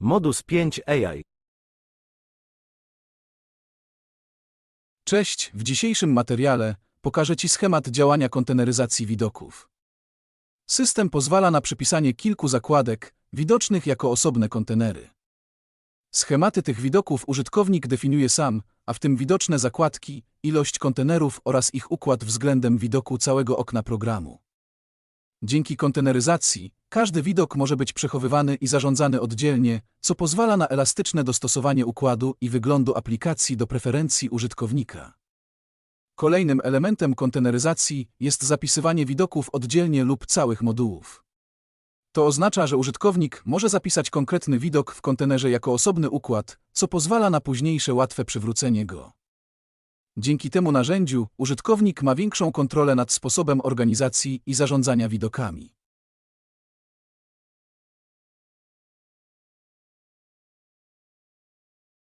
Modus 5 AI. Cześć, w dzisiejszym materiale pokażę Ci schemat działania konteneryzacji widoków. System pozwala na przypisanie kilku zakładek, widocznych jako osobne kontenery. Schematy tych widoków użytkownik definiuje sam, a w tym widoczne zakładki, ilość kontenerów oraz ich układ względem widoku całego okna programu. Dzięki konteneryzacji, każdy widok może być przechowywany i zarządzany oddzielnie, co pozwala na elastyczne dostosowanie układu i wyglądu aplikacji do preferencji użytkownika. Kolejnym elementem konteneryzacji jest zapisywanie widoków oddzielnie lub całych modułów. To oznacza, że użytkownik może zapisać konkretny widok w kontenerze jako osobny układ, co pozwala na późniejsze łatwe przywrócenie go. Dzięki temu narzędziu użytkownik ma większą kontrolę nad sposobem organizacji i zarządzania widokami.